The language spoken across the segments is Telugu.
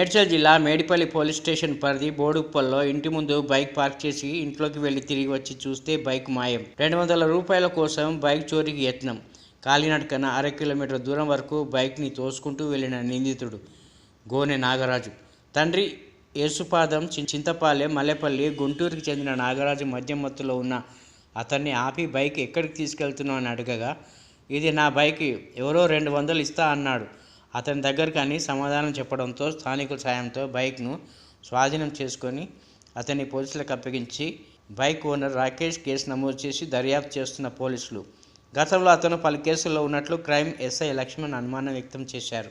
మేడ్చల్ జిల్లా మేడిపల్లి పోలీస్ స్టేషన్ పరిధి బోడుప్పల్లో ఇంటి ముందు బైక్ పార్క్ చేసి ఇంట్లోకి వెళ్ళి తిరిగి వచ్చి చూస్తే బైక్ మాయం. రెండు వందల రూపాయల కోసం బైక్ చోరీకి యత్నం. కాలినడకన అర కిలోమీటర్ దూరం వరకు బైక్ని తోసుకుంటూ వెళ్ళిన నిందితుడు గోనె నాగరాజు. తండ్రి యేసుపాదం చింతపాలెం మల్లెపల్లి గుంటూరుకి చెందిన నాగరాజు మద్యం మత్తులో ఉన్న అతన్ని ఆపి బైక్ ఎక్కడికి తీసుకెళ్తున్నావు అని అడగగా ఇది నా బైక్. ఎవరో రెండు వందలు ఇస్తా అన్నాడు. అతని దగ్గరికి అని సమాధానం చెప్పడంతో స్థానికుల సాయంతో బైక్ను స్వాధీనం చేసుకొని అతన్ని పోలీసులకు అప్పగించి బైక్ ఓనర్ రాకేష్ కేసు నమోదు చేసి దర్యాప్తు చేస్తున్న పోలీసులు. గతంలో అతను పలు కేసుల్లో ఉన్నట్లు క్రైమ్ ఎస్ఐ లక్ష్మణ్ అనుమానం వ్యక్తం చేశారు.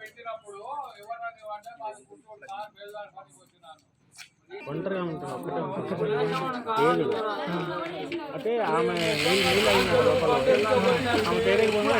పెట్టినప్పుడు అంటే గుంటూరు సార్ పనికి వచ్చినాను ఒంటరిగా ఉంటుంది ఒక్కటే ఉంటుంది లేదు. అంటే ఆమె నీళ్ళు లోపల ఆమె